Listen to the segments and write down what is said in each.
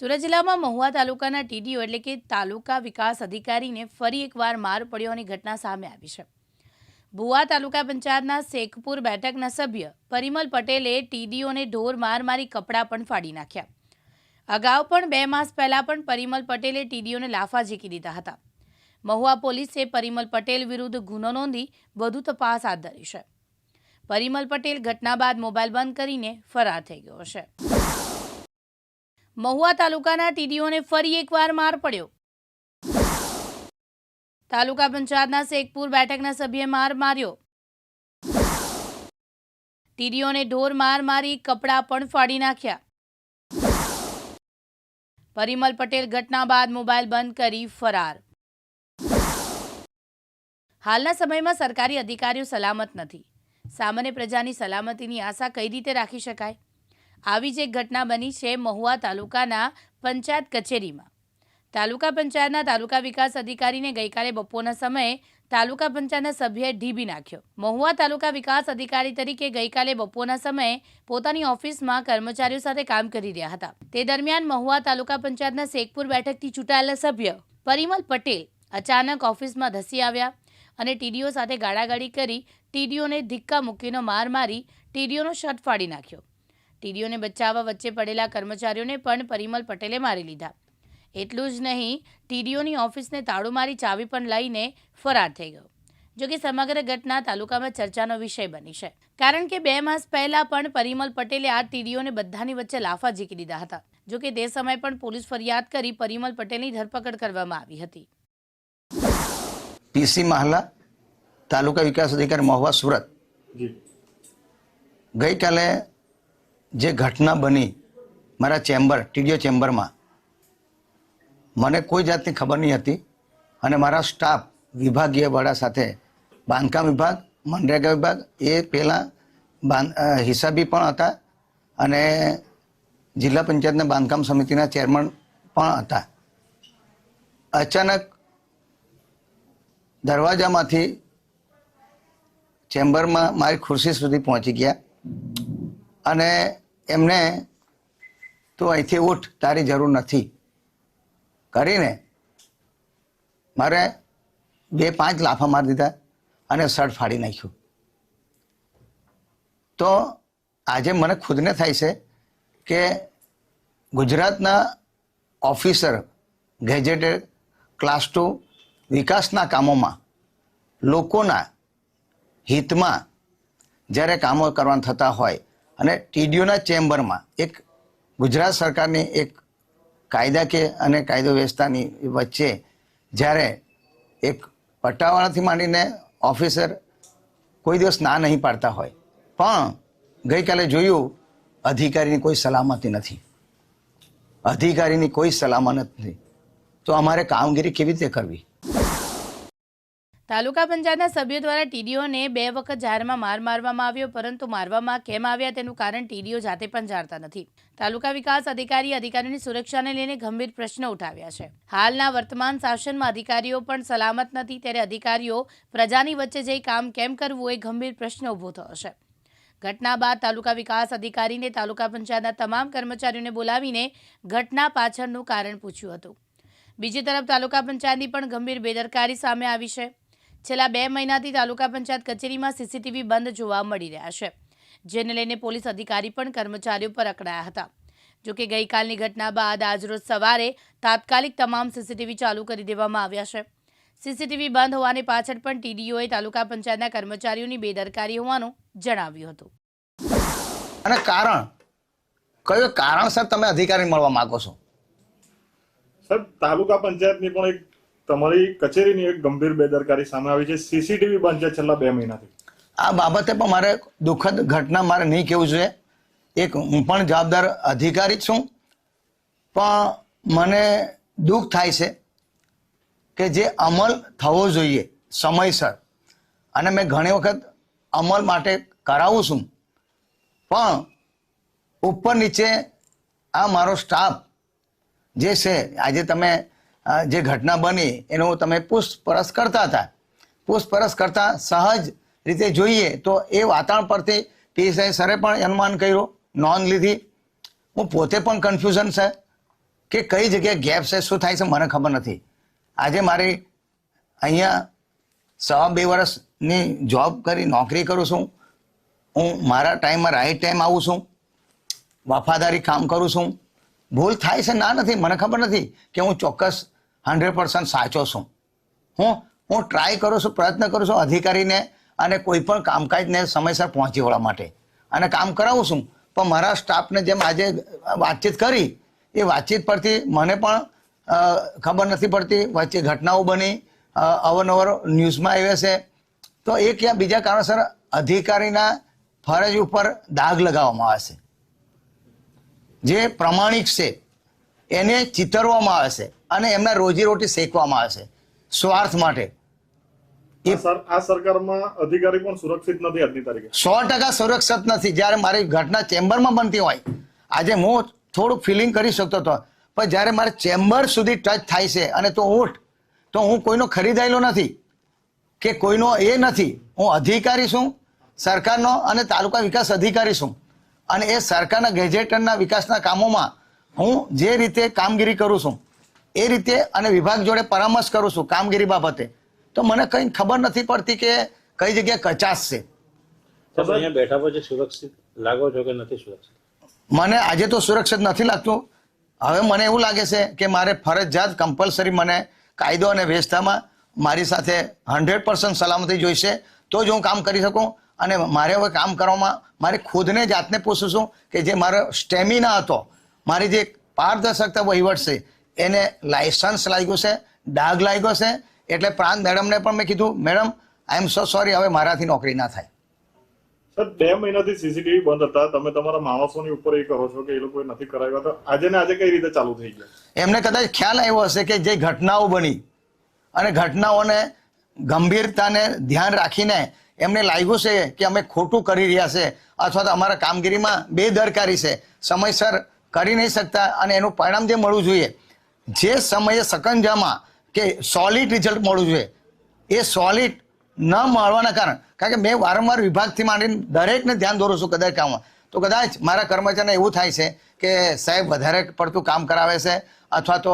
સુરત જિલ્લામાં મહુવા તાલુકાના ટીડીઓ એટલે કે તાલુકા વિકાસ અધિકારીને ફરી એકવાર માર પડ્યોની ઘટના સામે આવી છે. ભુવા તાલુકા પંચાયતના શેખપુર બેઠકના સભ્ય પરિમલ પટેલે ટીડીઓને ઢોર માર મારી કપડાં પણ ફાડી નાખ્યા. અગાઉ પણ બે માસ પહેલાં પણ પરિમલ પટેલે ટીડીઓને લાફા ઝીકી દીધા હતા. મહુવા પોલીસે પરિમલ પટેલ વિરુદ્ધ ગુનો નોંધી વધુ તપાસ હાથ ધરી છે. પરિમલ પટેલ ઘટના બાદ મોબાઈલ બંધ કરીને ફરાર થઈ ગયો છે. મહુવા તાલુકાના ટીડીઓને ફરી એકવાર માર પડ્યો. તાલુકા પંચાયતના શેખપુર બેઠકના સભ્યે માર માર્યો. ટીડીઓને ઢોર માર મારી કપડાં પણ ફાડી નાખ્યા. પરિમલ પટેલ ઘટના બાદ મોબાઈલ બંધ કરી ફરાર. હાલના સમયમાં સરકારી અધિકારીઓ સલામત નથી. સામાન્ય પ્રજાની સલામતીની આશા કઈ રીતે રાખી શકાય? આવી જ એક ઘટના બની છે મહુવા તાલુકાના પંચાયત કચેરીમાં. તાલુકા પંચાયતના તાલુકા વિકાસ અધિકારીને ગઈકાલે બપોરના સમયે તાલુકા પંચાયતના સભ્યએ ઢીબી નાખ્યો. મહુવા તાલુકા વિકાસ અધિકારી તરીકે ગઈકાલે બપોરના સમયે પોતાની ઓફિસમાં કર્મચારીઓ સાથે કામ કરી રહ્યા હતા. તે દરમિયાન મહુવા તાલુકા પંચાયતના શેખપુર બેઠકથી ચૂંટાયેલા સભ્ય પરિમલ પટેલ અચાનક ઓફિસમાં ધસી આવ્યા અને ટીડીઓ સાથે ગાળાગાળી કરી ટીડીઓને ધિક્કા મૂકીનો માર મારી ટીડીઓનો શર્ટ ફાડી નાખ્યો. ટીડીઓને બચાવવા વચ્ચે પડેલા કર્મચારીઓને પણ પરિમલ પટેલે મારી લીધા. એટલું જ નહીં ટીડીઓની ઓફિસને તાળું મારી ચાવી પણ લઈને ફરાર થઈ ગયો. જો કે સમગ્ર ઘટના તાલુકામાં ચર્ચાનો વિષય બની છે. કારણ કે બે માસ પહેલા પણ પરિમલ પટેલે આ ટીડીઓને બધાની વચ્ચે લાફા ઝીકી દીધા હતા. જો કે તે સમયે પણ પોલીસ ફરિયાદ કરી પરિમલ પટેલની ધરપકડ કરવામાં આવી હતી. પીસી મહલા તાલુકા વિકાસ અધિકારી મહુવા સુરત ગઈકાલે જે ઘટના બની મારા ચેમ્બર, ટીડીઓ ચેમ્બરમાં, મને કોઈ જાતની ખબર નહીં હતી અને મારા સ્ટાફ વિભાગીય વડા સાથે, બાંધકામ વિભાગ, મનરેગા વિભાગ, એ પહેલાં બાંધ હિસાબી પણ હતા અને જિલ્લા પંચાયતના બાંધકામ સમિતિના ચેરમેન પણ હતા. અચાનક દરવાજામાંથી ચેમ્બરમાં મારી ખુરશી સુધી પહોંચી ગયા. અને એમને તું અહીંથી ઉઠ, તારી જરૂર નથી. કરીને મારે બે પાંચ લાફા મારી દીધા અને શર્ટ ફાડી નાખ્યું. તો આજે મને ખુદને થાય છે કે ગુજરાતના ઓફિસર, ગેજેટેડ, ક્લાસ ટુ વિકાસના કામોમાં, લોકોના હિતમાં જ્યારે કામો કરવાના થતા હોય અને ટીડીઓના ચેમ્બરમાં એક ગુજરાત સરકારની એક કાયદાકીય અને કાયદો વ્યવસ્થાની વચ્ચે જ્યારે એક પટ્ટાવાળાથી માંડીને ઓફિસર કોઈ દિવસ ના નહીં પાડતા હોય. પણ ગઈકાલે જોયું, અધિકારીની કોઈ સલામતી નથી. અધિકારીની કોઈ સલામત નથી. તો અમારે કામગીરી કેવી રીતે કરવી? તાલુકા પંચાયતના સભ્યો દ્વારા ટીડીઓને બે વખત જાહેરમાં માર મારવામાં આવ્યો, પરંતુ મારવામાં કેમ આવ્યા તેનું કારણ ટીડીઓ જાતે પણ જાણતા નથી. તાલુકા વિકાસ અધિકારી અધિકારીઓની સુરક્ષાને લઈને ગંભીર પ્રશ્નો ઉઠાવ્યા છે. હાલના વર્તમાન શાસનમાં અધિકારીઓ પણ સલામત નથી, ત્યારે અધિકારીઓ પ્રજાની વચ્ચે જઈ કામ કેમ કરવું એ ગંભીર પ્રશ્ન ઊભો થયો છે. ઘટના બાદ તાલુકા વિકાસ અધિકારીને તાલુકા પંચાયતના તમામ કર્મચારીઓને બોલાવીને ઘટના પાછળનું કારણ પૂછ્યું હતું. બીજી તરફ તાલુકા પંચાયતની પણ ગંભીર બેદરકારી સામે આવી છે. છેલ્લા બે મહિનાથી તાલુકા પંચાયત કચેરીમાં સીસીટીવી બંધ જોવા મળી રહ્યા છે જેને લઈને પોલીસ અધિકારી પણ કર્મચારીઓ પર અકળાયા હતા. જોકે ગઈકાલની ઘટના બાદ આજરોજ સવારે તાત્કાલિક તમામ સીસીટીવી ચાલુ કરી દેવામાં આવ્યા છે. સીસીટીવી બંધ હોવાની પાછળ પણ ટીડીઓએ તાલુકા પંચાયતના કર્મચારીઓની બેદરકારી હોવાનું જણાવ્યું હતું. અને કારણ? કયો કારણસર તમે અધિકારી મળવા માંગો છો? સાહેબ તાલુકા પંચાયતની પણ એક તમારી કચેરીની એક ગંભીર બેદરકારી સામે આવી છે. સીસીટીવી બંધ છે છેલ્લા બે મહિનાથી. આ બાબતે પણ મારે દુઃખદ ઘટના મારે નહીં કહેવું જોઈએ. એક હું પણ જવાબદાર અધિકારી છું. પણ મને દુઃખ થાય છે કે જે અમલ થવો જોઈએ સમયસર. અને મેં ઘણી વખત અમલ માટે કરાવું છું. પણ ઉપર નીચે આ મારો સ્ટાફ જે છે, આજે તમે જે ઘટના બની એનું તમે પૂછપરછ કરતા હતા. પૂછપરછ કરતા સહજ રીતે જોઈએ તો એ વાતાવરણ પરથી પીએસઆઈ સરે પણ અનુમાન કર્યું, નોંધ લીધી. હું પોતે પણ કન્ફ્યુઝન છે કે કઈ જગ્યાએ ગેપ છે, શું થાય છે મને ખબર નથી. આજે મારી અહીંયા સવા બે વર્ષની જોબ કરી, નોકરી કરું છું. હું મારા ટાઈમમાં રાઈટ ટાઈમ આવું છું. વફાદારી કામ કરું છું. ભૂલ થાય છે, ના નથી, મને ખબર નથી કે હું ચોક્કસ હંડ્રેડ પર્સન્ટ સાચો છું. હું હું ટ્રાય કરું છું, પ્રયત્ન કરું છું અધિકારીને અને કોઈ પણ કામકાજને સમયસર પહોંચી વળવા માટે. અને કામ કરાવું છું, પણ મારા સ્ટાફને જેમ આજે વાતચીત કરી, એ વાતચીત પરથી મને પણ ખબર નથી પડતી, વચ્ચે ઘટનાઓ બની અવનવર ન્યૂઝમાં આવે છે. તો એ ક્યાં, બીજા કારણસર અધિકારીના ફરજ ઉપર દાગ લગાવવામાં આવે છે. જે પ્રમાણિક છે એને ચિતરવામાં આવે છે અને એમના રોજીરોટી શેકવામાં આવે છે સ્વાર્થ માટે. એ- આ સર- આ સરકારમાં અધિકારી પણ સુરક્ષિત નથી આજની તારીખે? સો ટકા સુરક્ષિત નથી. જ્યારે મારી ઘટના ચેમ્બરમાં બનતી હોય આજે હું થોડુંક ફિલિંગ કરી શકતો હતો પણ જ્યારે મારે ચેમ્બર સુધી ટચ થાય છે અને તો ઊંટ તો હું કોઈનો ખરીદાયેલો નથી કે કોઈનો એ નથી. હું અધિકારી છું સરકારનો અને તાલુકા વિકાસ અધિકારી છું. અને એ સરકારના ગેજેટરના વિકાસના કામોમાં હું જે રીતે કામગીરી કરું છું એ રીતે અને વિભાગ જોડે પરામર્શ કરું છું કામગીરી બાબતે તો મને કંઈ ખબર નથી પડતી કે કઈ જગ્યાએ કચાશ છે. અહીંયા બેઠા પછી સુરક્ષિત લાગો છો કે નથી સુરક્ષિત? મને આજે તો સુરક્ષિત નથી લાગતું. હવે મને એવું લાગે છે કે મારે ફરજિયાત કમ્પલસરી મને કાયદો અને વ્યવસ્થામાં મારી સાથે હંડ્રેડ પર્સન્ટ સલામતી જોઈશે તો જ હું કામ કરી શકું. અને મારે હવે કામ કરવામાં મારે ખુદને જાતને પૂછું છું કે જે મારો સ્ટેમિના હતો મારી જે પારદર્શકતા વહીવટ છે એને લાયસન્સ લાગ્યું છે ડાઘ લાગ્યો છે એટલે પ્રાંત મેડમને પણ મેં કીધું મેડમ આઈ એમ સો સોરી હવે મારાથી નોકરી ના થાય. સર બે મહિનાથી સીસીટીવી બંધ હતા. તમે તમારા માણસોની ઉપર એ કહો છો કે એ લોકોએ નથી કરાવ્યા તો આજે ને આજે કઈ રીતે ચાલુ થઈ ગયા? એમને કદાચ ખ્યાલ આવ્યો હશે કે જે ઘટનાઓ બની અને ઘટનાઓને ગંભીરતાને ધ્યાન રાખીને એમને લાગ્યું છે કે અમે ખોટું કરી રહ્યા છે અથવા તો અમારા કામગીરીમાં બેદરકારી છે. સમયસર કરી નહીં શકતા અને એનું પરિણામ જે મળવું જોઈએ, જે સમયે સકંજામાં કે સોલિડ રિઝલ્ટ મળવું જોઈએ, એ સોલિડ ન મળવાના કારણ કારણ કે મેં વારંવાર વિભાગથી માંડીને દરેકને ધ્યાન દોરું છું કદાચ કામમાં. તો કદાચ મારા કર્મચારીને એવું થાય છે કે સાહેબ વધારે પડતું કામ કરાવે છે અથવા તો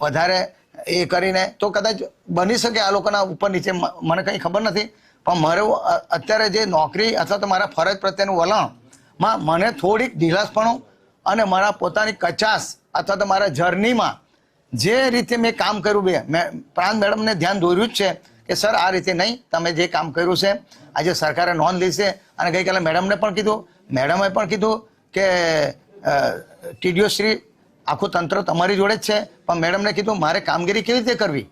વધારે એ કરીને, તો કદાચ બની શકે આ લોકોના ઉપર નીચે, મને કંઈ ખબર નથી. પણ મારું અત્યારે જે નોકરી અથવા તો મારા ફરજ પ્રત્યેનું વલણમાં મને થોડીક ઢીલાસપણું અને મારા પોતાની કચાશ અથવા તો મારા જર્નીમાં જે રીતે મેં કામ કર્યું બે, મેં, પ્રાંત મેડમને ધ્યાન દોર્યું જ છે કે, સર, આ રીતે નહીં, તમે જે કામ કર્યું છે, આજે સરકારે નોંધ છે. અને ગઈકાલે મેડમને પણ કીધું, મેડમે પણ કીધું કે ટીડીઓ શ્રી, આખું તંત્ર તમારી જોડે જ છે, પણ મેડમને કીધું, મારે કામગીરી કેવી રીતે કરવી?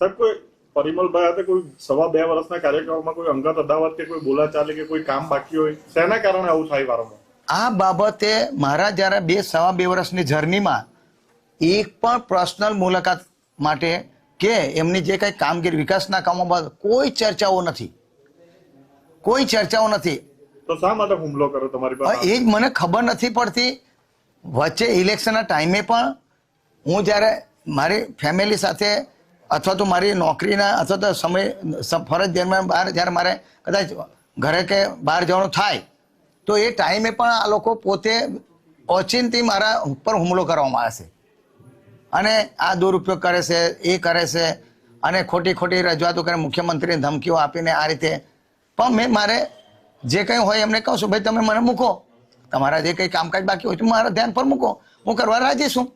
સર કોઈ પરિમલભાઈ હાથે કોઈ સવા બે વર્ષના કાર્યક્રમમાં કોઈ અંગત અદાવત કે કોઈ બોલાચાલી કે કોઈ કામ બાકી હોય શેના કારણે આવું થાય વારંવાર? આ બાબતે મારા જ્યારે બે સવા બે વર્ષની જર્નીમાં એક પણ પર્સનલ મુલાકાત માટે કે એમની જે કંઈ કામગીરી વિકાસના કામો બાદ કોઈ ચર્ચાઓ નથી. કોઈ ચર્ચાઓ નથી. તો શા માટે હુમલો કર્યો તમારી પાસે? એ જ મને ખબર નથી પડતી. વચ્ચે ઇલેક્શનના ટાઈમે પણ હું જ્યારે મારી ફેમિલી સાથે અથવા તો મારી નોકરીના અથવા તો સમય ફરજ દરમિયાન બહાર જ્યારે મારે કદાચ ઘરે કે બહાર જવાનું થાય, તો એ ટાઈમે પણ આ લોકો પોતે ઓચિંતી મારા ઉપર હુમલો કરવામાં આવે છે. અને આ દુરુપયોગ કરે છે, એ કરે છે, અને ખોટી ખોટી રજૂઆતો કરે, મુખ્યમંત્રીને ધમકીઓ આપીને આ રીતે. પણ મેં મારે જે કંઈ હોય એમને કહું છું, ભાઈ, તમે મને મૂકો. તમારા જે કંઈ કામકાજ બાકી હોય તો મારા ધ્યાન પર મૂકો. હું કરવા રાજી છું.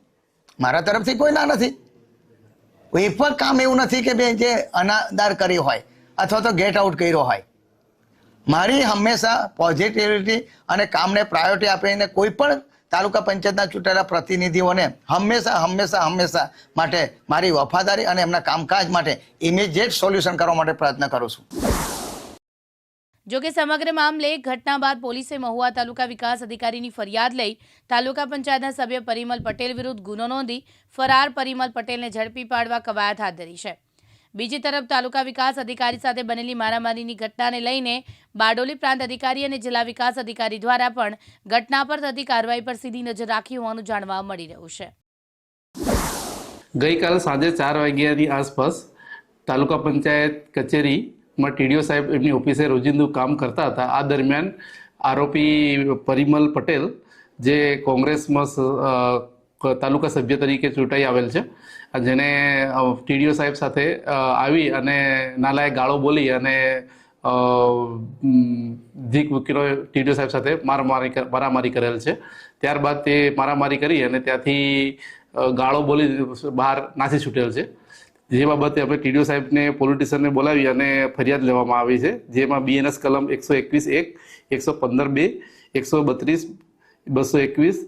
મારા તરફથી કોઈ ના નથી. કોઈ પણ કામ એવું નથી કે બે જે અનાદાર કરી હોય અથવા તો ગેટ આઉટ કર્યો હોય. મારી હંમેશા પોઝિટિવિટી અને કામને પ્રાયોરિટી આપીને કોઈ પણ તાલુકા પંચાયતના ચૂંટાયેલા પ્રતિનિધિઓને હંમેશા હંમેશા હંમેશા માટે મારી વફાદારી અને એમના કામકાજ માટે ઇમિજિએટ સોલ્યુશન કરવા માટે પ્રયત્ન કરું છું. જોકે સમગ્ર મામલે ઘટના બાદ પોલીસે મહુવા તાલુકા વિકાસ અધિકારીની ફરિયાદ લઈ તાલુકા પંચાયતના સભ્ય પરિમલ પટેલ વિરુદ્ધ ગુનો નોંધી ફરાર પરિમલ પટેલને ઝડપી પાડવા કવાયત હાથ ધરી છે. બીજી તરફ તાલુકા વિકાસ અધિકારી સાથે બનેલી મારામારીની ઘટનાને લઈને બારડોલી પ્રાંત અધિકારી અને જિલ્લા વિકાસ અધિકારી દ્વારા પણ ઘટના પર થતી કાર્યવાહી પર સીધી નજર રાખી હોવાનું જાણવા મળી રહ્યું છે. ગઈકાલ સાંજે ચાર વાગ્યાની આસપાસ તાલુકા પંચાયત કચેરીમાં ટીડીઓ સાહેબ એમની ઓફિસે રોજિંદુ કામ કરતા હતા. આ દરમિયાન આરોપી પરિમલ પટેલ, જે કોંગ્રેસમાં તાલુકા સભ્ય તરીકે ચૂંટાઈ આવેલ છે, જેને ટીડીઓ સાહેબ સાથે આવી અને નાલાએ ગાળો બોલી અને ધીક વકીલો ટીડીઓ સાહેબ સાથે મારામારી મારામારી કરેલ છે. ત્યારબાદ તે મારામારી કરી અને ત્યાંથી ગાળો બોલી બહાર નાસી છૂટેલ છે. જે બાબતે અમે ટીડીઓ સાહેબને, પોલિટિશિયનને બોલાવી અને ફરિયાદ લેવામાં આવી છે, જેમાં બીએનએસ કલમ એકસો એકવીસ એક, એકસો પંદર બે, એકસો બત્રીસ, બસો એકવીસ,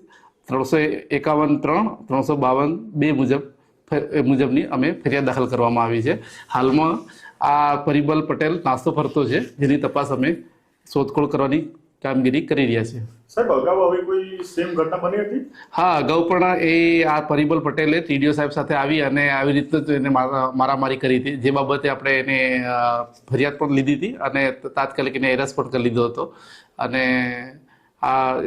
ત્રણસો એકાવન ત્રણ, ત્રણસો બાવન બે મુજબ મુજબની અમે ફરિયાદ દાખલ કરવામાં આવી છે. હાલમાં આ પરિબલ પટેલ નાસ્તો ફરતો છે, જેની તપાસ અમે શોધખોળ કરવાની કામગીરી કરી રહ્યા છીએ. સાહેબ અગાઉ આવી કોઈ સેમ ઘટના બની હતી? હા અગાઉ પણ એ આ પરિબલ પટેલે ટીડીઓ સાહેબ સાથે આવી અને આવી રીતે એને મારા- મારામારી કરી હતી. જે બાબતે આપણે એને ફરિયાદ પણ લીધી હતી અને તાત્કાલિક એને એરેસ્ટ પણ કરી લીધો હતો. અને આ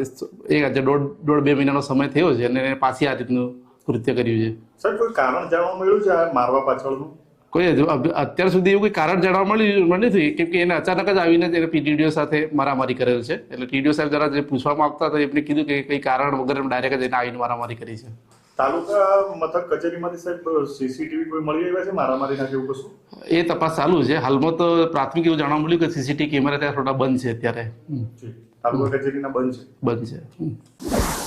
એક આજે દોઢ દોઢ બે મહિનાનો સમય થયો છે અને એને પાછી આ રીતનું કૃત્ય કર્યું છે. સાહેબ કોઈ કારણ જાણવા મળ્યું છે આ મારવા પાછળનું? કોઈ અત્યાર સુધી એવું કોઈ કારણ જાણવા મળ્યું નથી? કેમ કે એને અચાનક જ આવીને જ એને ટીડીઓ સાથે મારામારી કરેલ છે. એટલે ટીડીઓ સાહેબ જરા જે પૂછવામાં આવતા હતા એમને કીધું કે કંઈ કારણ વગર ડાયરેક્ટ એને આવીને મારામારી કરી છે. તાલુકા મથક કચેરીમાંથી સાહેબ સીસીટીવી કોઈ મળી આવ્યા છે મારામારી ના એવું કશું? એ તપાસ ચાલુ છે. હાલમાં તો પ્રાથમિક એવું જાણવા મળ્યું કે સીસીટીવી કેમેરા ત્યાં થોડા બંધ છે અત્યારે. તાલુકા કચેરીના બંધ છે. બંધ છે.